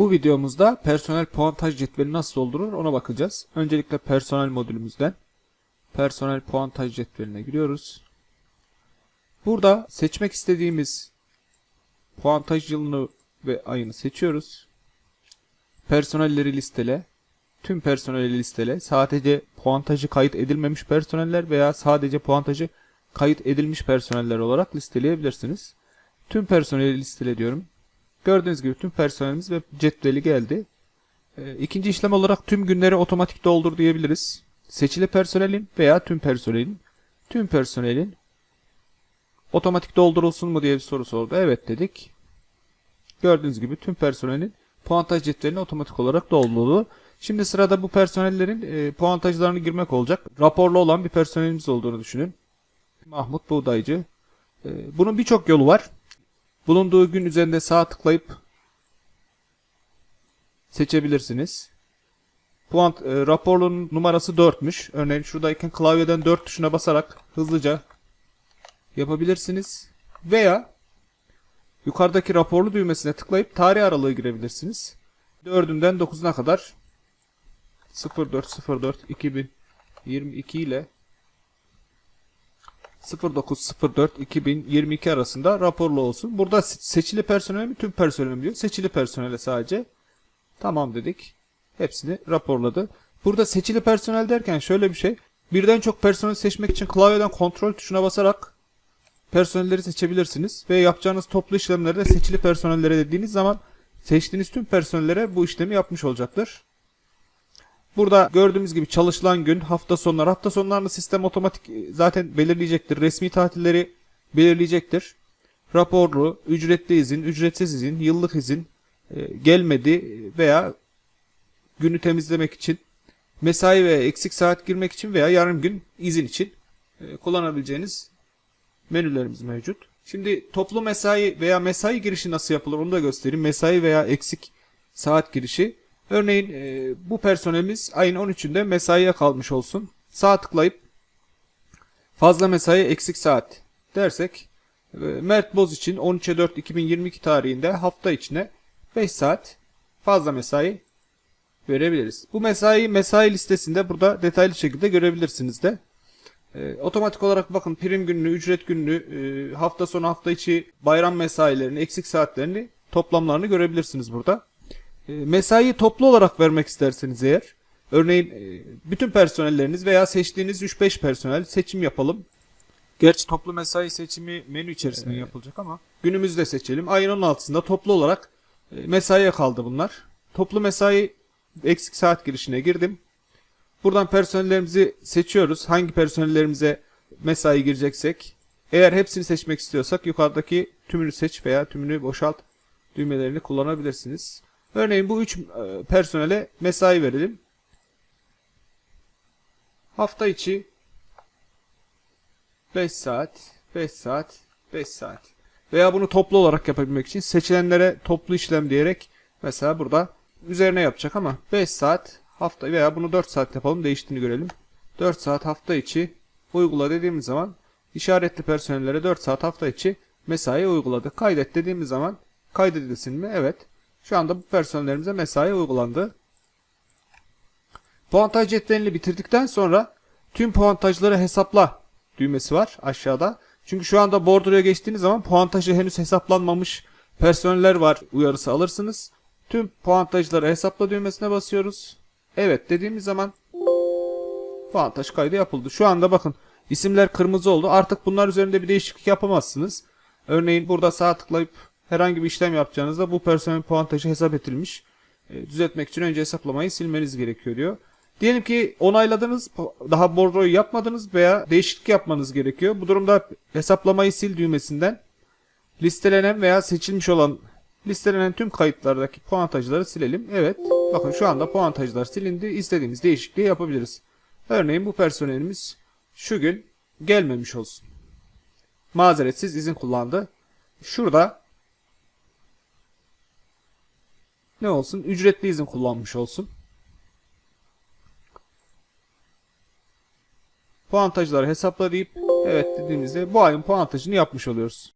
Bu videomuzda personel puantaj cetveli nasıl doldurur ona bakacağız. Öncelikle personel modülümüzden personel puantaj cetveline giriyoruz. Burada seçmek istediğimiz puantaj yılını ve ayını seçiyoruz. Personelleri listele. Tüm personeli listele. Sadece puantajı kayıt edilmemiş personeller veya sadece puantajı kayıt edilmiş personeller olarak listeleyebilirsiniz. Tüm personeli listele diyorum. Gördüğünüz gibi tüm personelimiz ve cetveli geldi. Ee, İkinci işlem olarak tüm günleri otomatik doldur diyebiliriz. Seçili personelin veya tüm personelin tüm personelin otomatik doldurulsun mu diye bir soru sordu. Evet dedik. Gördüğünüz gibi tüm personelin puantaj cetvelini otomatik olarak doldurdu. Şimdi sırada bu personellerin e, puantajlarını girmek olacak. Raporlu olan bir personelimiz olduğunu düşünün. Mahmut Buğdaycı. E, bunun birçok yolu var. Bulunduğu gün üzerinde sağ tıklayıp seçebilirsiniz. Puan e, raporlunun numarası 4'müş. Örneğin şuradayken klavyeden 4 tuşuna basarak hızlıca yapabilirsiniz. Veya yukarıdaki raporlu düğmesine tıklayıp tarih aralığı girebilirsiniz. 4'ünden 9'una kadar 0404 2022 ile 0904 2022 arasında raporlu olsun. Burada se- seçili personel mi tüm personel mi diyor. Seçili personele sadece. Tamam dedik. Hepsini raporladı. Burada seçili personel derken şöyle bir şey. Birden çok personel seçmek için klavyeden kontrol tuşuna basarak personelleri seçebilirsiniz. Ve yapacağınız toplu işlemlerde seçili personellere dediğiniz zaman seçtiğiniz tüm personellere bu işlemi yapmış olacaktır. Burada gördüğümüz gibi çalışılan gün, hafta sonları, hafta sonlarını sistem otomatik e, zaten belirleyecektir. Resmi tatilleri belirleyecektir. Raporlu, ücretli izin, ücretsiz izin, yıllık izin e, gelmedi veya günü temizlemek için, mesai ve eksik saat girmek için veya yarım gün izin için e, kullanabileceğiniz menülerimiz mevcut. Şimdi toplu mesai veya mesai girişi nasıl yapılır onu da göstereyim. Mesai veya eksik saat girişi. Örneğin e, bu personelimiz ayın 13'ünde mesaiye kalmış olsun. Sağ tıklayıp fazla mesai eksik saat dersek e, Mert Boz için 13'e 4 2022 tarihinde hafta içine 5 saat fazla mesai verebiliriz. Bu mesai mesai listesinde burada detaylı şekilde görebilirsiniz de. E, otomatik olarak bakın prim gününü, ücret gününü, e, hafta sonu hafta içi bayram mesailerini, eksik saatlerini, toplamlarını görebilirsiniz burada. E, mesaiyi toplu olarak vermek isterseniz eğer, örneğin e, bütün personelleriniz veya seçtiğiniz 3-5 personel seçim yapalım. Gerçi toplu mesai seçimi menü içerisinde yapılacak ama günümüzde seçelim. Ayın 16'sında toplu olarak e, mesaiye kaldı bunlar. Toplu mesai eksik saat girişine girdim. Buradan personellerimizi seçiyoruz. Hangi personellerimize mesai gireceksek. Eğer hepsini seçmek istiyorsak yukarıdaki tümünü seç veya tümünü boşalt düğmelerini kullanabilirsiniz. Örneğin bu 3 personele mesai verelim. Hafta içi 5 saat, 5 saat, 5 saat. Veya bunu toplu olarak yapabilmek için seçilenlere toplu işlem diyerek mesela burada üzerine yapacak ama 5 saat hafta veya bunu 4 saat yapalım değiştiğini görelim. 4 saat hafta içi uygula dediğimiz zaman işaretli personellere 4 saat hafta içi mesai uyguladı. Kaydet dediğimiz zaman kaydedilsin mi? Evet. Şu anda bu personellerimize mesai uygulandı. Puantaj cetvelini bitirdikten sonra tüm puantajları hesapla düğmesi var aşağıda. Çünkü şu anda bordroya geçtiğiniz zaman puantajı henüz hesaplanmamış personeller var uyarısı alırsınız. Tüm puantajları hesapla düğmesine basıyoruz. Evet dediğimiz zaman puantaj kaydı yapıldı. Şu anda bakın isimler kırmızı oldu. Artık bunlar üzerinde bir değişiklik yapamazsınız. Örneğin burada sağ tıklayıp herhangi bir işlem yapacağınızda bu personel puantajı hesap edilmiş. E, düzeltmek için önce hesaplamayı silmeniz gerekiyor diyor. Diyelim ki onayladınız, daha bordroyu yapmadınız veya değişiklik yapmanız gerekiyor. Bu durumda hesaplamayı sil düğmesinden listelenen veya seçilmiş olan listelenen tüm kayıtlardaki puantajları silelim. Evet, bakın şu anda puantajlar silindi. İstediğimiz değişikliği yapabiliriz. Örneğin bu personelimiz şu gün gelmemiş olsun. Mazeretsiz izin kullandı. Şurada ne olsun? Ücretli izin kullanmış olsun. Puantajları hesapla deyip evet dediğimizde bu ayın puantajını yapmış oluyoruz.